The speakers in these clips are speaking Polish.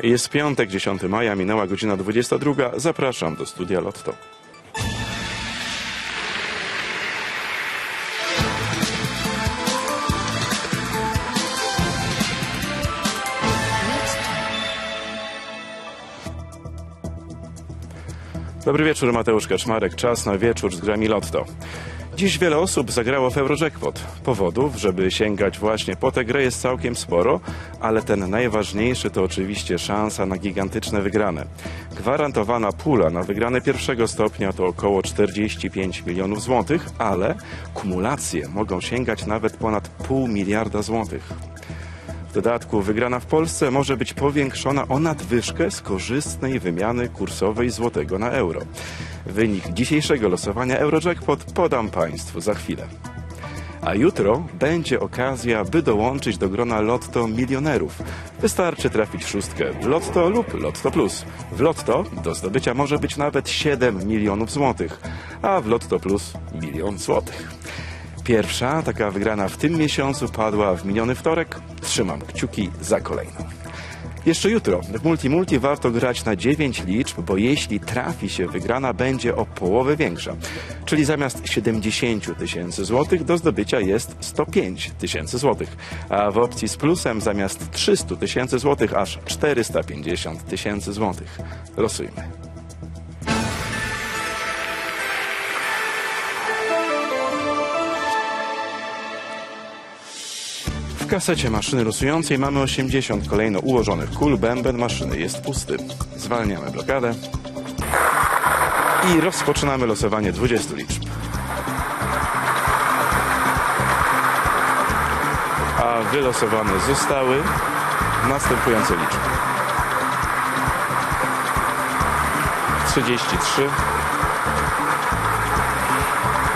Jest piątek, 10 maja, minęła godzina 22. Zapraszam do studia Lotto. Dobry wieczór, Mateusz Kaczmarek. Czas na wieczór z grami Lotto. Dziś wiele osób zagrało w Eurojackpot. Powodów, żeby sięgać właśnie po tę grę jest całkiem sporo, ale ten najważniejszy to oczywiście szansa na gigantyczne wygrane. Gwarantowana pula na wygrane pierwszego stopnia to około 45 milionów złotych, ale kumulacje mogą sięgać nawet ponad pół miliarda złotych. W dodatku wygrana w Polsce może być powiększona o nadwyżkę z korzystnej wymiany kursowej złotego na euro. Wynik dzisiejszego losowania Eurojackpot podam Państwu za chwilę. A jutro będzie okazja, by dołączyć do grona Lotto milionerów. Wystarczy trafić szóstkę w Lotto lub Lotto Plus. W Lotto do zdobycia może być nawet 7 milionów złotych, a w Lotto Plus milion złotych. Pierwsza taka wygrana w tym miesiącu padła w miniony wtorek. Trzymam kciuki za kolejną. Jeszcze jutro w Multi Multi warto grać na 9 liczb, bo jeśli trafi się wygrana, będzie o połowę większa. Czyli zamiast 70 tysięcy złotych do zdobycia jest 105 tysięcy złotych. A w opcji z plusem zamiast 300 tysięcy złotych aż 450 tysięcy złotych. Losujmy. Kasecie maszyny losującej mamy 80 kolejno ułożonych kul. Bęben maszyny jest pusty. Zwalniamy blokadę i rozpoczynamy losowanie 20 liczb. A wylosowane zostały następujące liczby. 33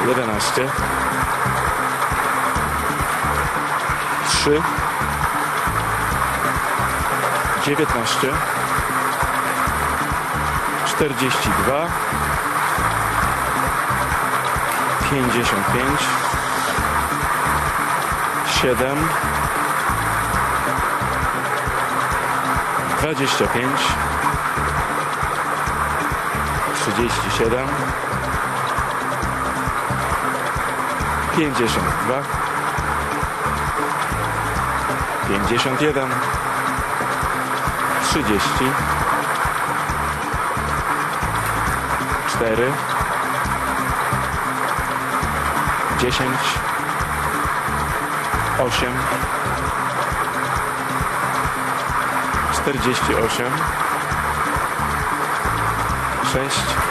11 3 19 42 55 7 25 37 52 51 30 4 10 8 48 6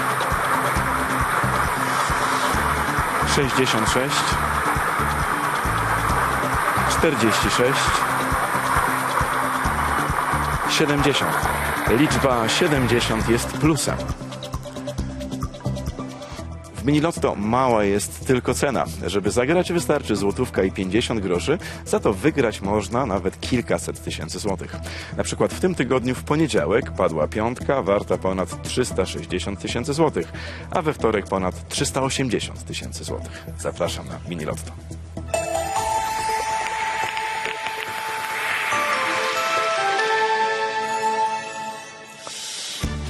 66 46 70. Liczba 70 jest plusem. W Minilotto mała jest tylko cena. Żeby zagrać wystarczy złotówka i 50 groszy, za to wygrać można nawet kilkaset tysięcy złotych. Na przykład w tym tygodniu w poniedziałek padła piątka warta ponad 360 tysięcy złotych, a we wtorek ponad 380 tysięcy złotych. Zapraszam na Minilotto.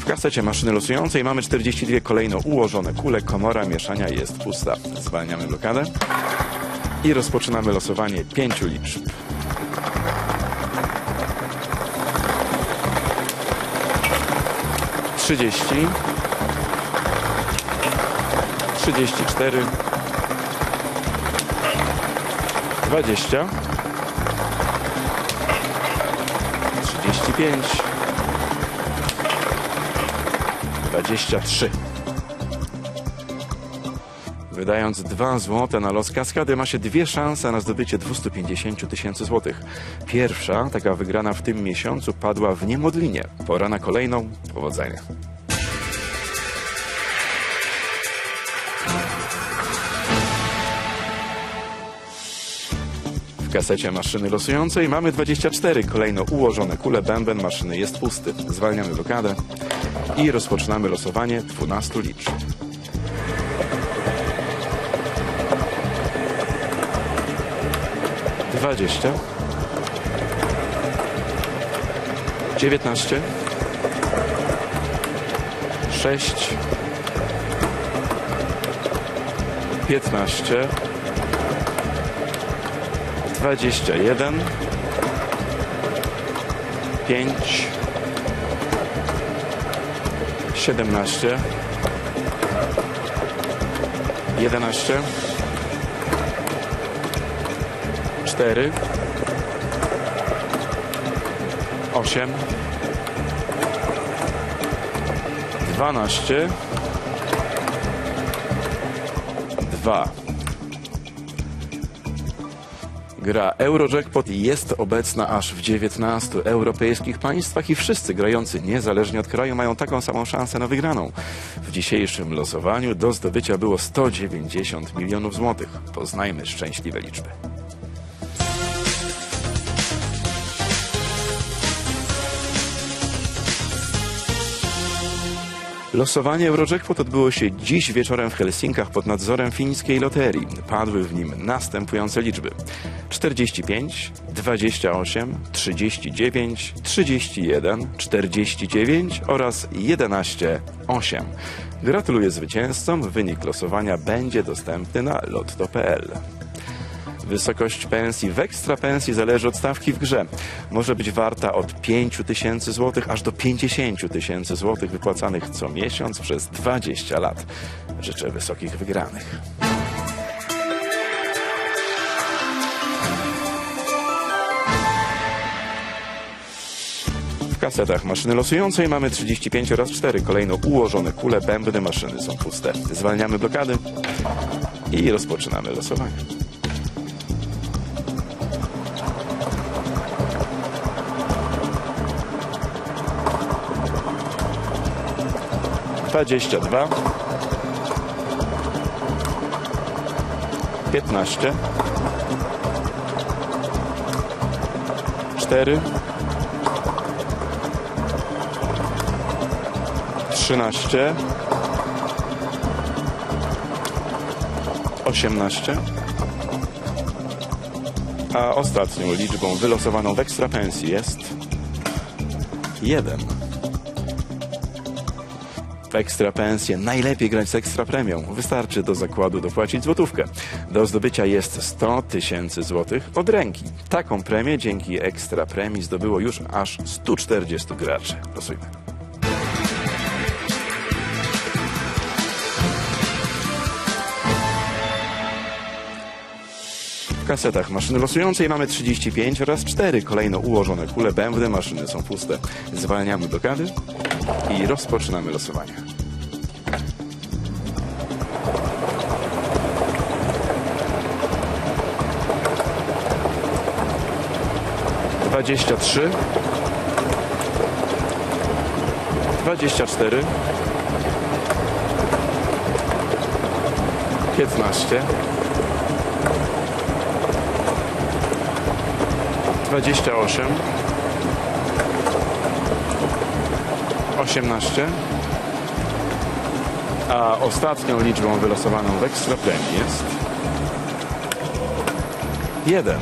W kasecie maszyny losującej mamy 42 kolejno ułożone kule. Komora mieszania jest pusta. Zwalniamy blokadę i rozpoczynamy losowanie pięciu liczb. Trzydzieści, trzydzieści cztery, dwadzieścia, trzydzieści pięć. 23. Wydając 2 złote na los kaskady ma się dwie szanse na zdobycie 250 tysięcy złotych. Pierwsza, taka wygrana w tym miesiącu, padła w Niemodlinie. Pora na kolejną. Powodzenia. Kasecie maszyny losującej mamy 24 kolejno ułożone kule. Bęben maszyny jest pusty. Zwalniamy blokadę i rozpoczynamy losowanie 12 liczb. 20 dziewiętnaście, sześć, piętnaście, dwadzieścia jeden, pięć, siedemnaście, jedenaście, cztery, osiem, dwanaście, dwa. Gra Eurojackpot jest obecna aż w 19 europejskich państwach i wszyscy grający niezależnie od kraju mają taką samą szansę na wygraną. W dzisiejszym losowaniu do zdobycia było 190 milionów złotych. Poznajmy szczęśliwe liczby. Losowanie Eurojackpot odbyło się dziś wieczorem w Helsinkach pod nadzorem fińskiej loterii. Padły w nim następujące liczby: 45, 28, 39, 31, 49 oraz 11, 8. Gratuluję zwycięzcom. Wynik losowania będzie dostępny na lotto.pl. Wysokość pensji w ekstra pensji zależy od stawki w grze. Może być warta od 5 tysięcy złotych aż do 50 tysięcy złotych wypłacanych co miesiąc przez 20 lat. Życzę wysokich wygranych. W kasetach maszyny losującej mamy 35 oraz 4. Kolejno ułożone kule, bębny maszyny są puste. Zwalniamy blokady i rozpoczynamy losowanie. Dwadzieścia dwa, piętnaście, cztery, trzynaście, osiemnaście, a ostatnią liczbą wylosowaną w ekstrapensji jest jeden. Ekstra pensję najlepiej grać z ekstra premią. Wystarczy do zakładu dopłacić złotówkę. Do zdobycia jest 100 tysięcy złotych od ręki. Taką premię dzięki ekstra premii zdobyło już aż 140 graczy. Losujmy. W kasetach maszyny losującej mamy 35 oraz 4 kolejno ułożone kule bębny. Maszyny są puste. Zwalniamy blokady i rozpoczynamy losowanie. Dwadzieścia trzy, dwadzieścia cztery, piętnaście, dwadzieścia osiem, osiemnaście, a ostatnią liczbą wylosowaną w ekstra premii jest jeden.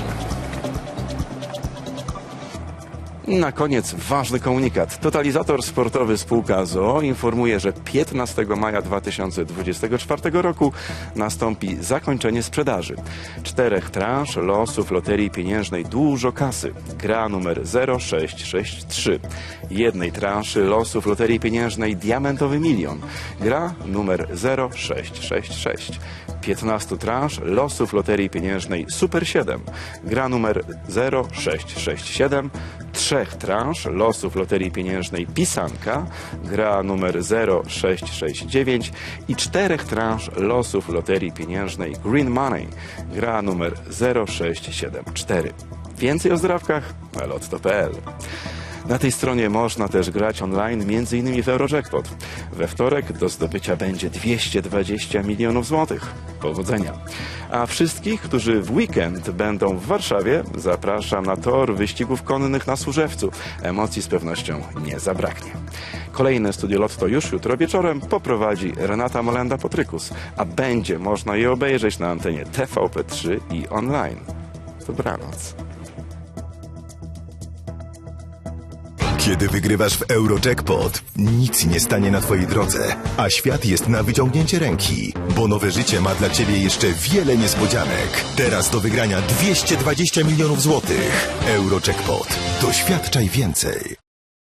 Na koniec ważny komunikat. Totalizator sportowy spółka ZOO informuje, że 15 maja 2024 roku nastąpi zakończenie sprzedaży. Czterech transz losów loterii pieniężnej Dużo Kasy. Gra numer 0663. Jednej transzy losów loterii pieniężnej Diamentowy Milion. Gra numer 0666. 15 transz losów loterii pieniężnej Super 7. Gra numer 0667. Trzech transz losów loterii pieniężnej Pisanka. Gra numer 0669. I czterech transz losów loterii pieniężnej Green Money. Gra numer 0674. Więcej o zdrawkach na lotto.pl. Na tej stronie można też grać online, m.in. w Eurojackpot. We wtorek do zdobycia będzie 220 milionów złotych. Powodzenia. A wszystkich, którzy w weekend będą w Warszawie, zapraszam na tor wyścigów konnych na Służewcu. Emocji z pewnością nie zabraknie. Kolejne Studio Lotto już jutro wieczorem poprowadzi Renata Molenda-Potrykus, a będzie można je obejrzeć na antenie TVP3 i online. Dobranoc. Kiedy wygrywasz w Eurojackpot, nic nie stanie na twojej drodze, a świat jest na wyciągnięcie ręki, bo nowe życie ma dla ciebie jeszcze wiele niespodzianek. Teraz do wygrania 220 milionów złotych. Eurojackpot. Doświadczaj więcej.